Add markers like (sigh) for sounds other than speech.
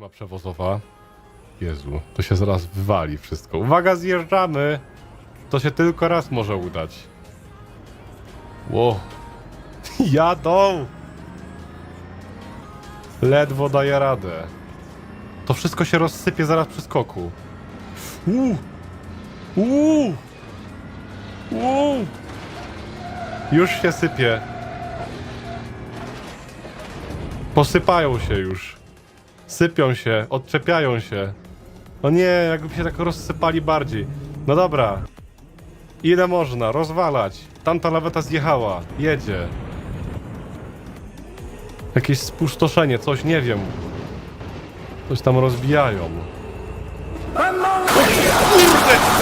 Firma przewozowa. Jezu, to się zaraz wywali wszystko. Uwaga, zjeżdżamy! To się tylko raz może udać. Ło. (laughs) Jadą! Ledwo daje radę. To wszystko się rozsypie zaraz przy skoku. Uuu! Uuu! Uuu! Już się sypie. Posypają się już. Sypią się, odczepiają się. O nie, jakby się tak rozsypali bardziej. No dobra. Ile można? Rozwalać. Tamta laweta zjechała. Jedzie. Jakieś spustoszenie, coś, nie wiem. Coś tam rozbijają. Kurde!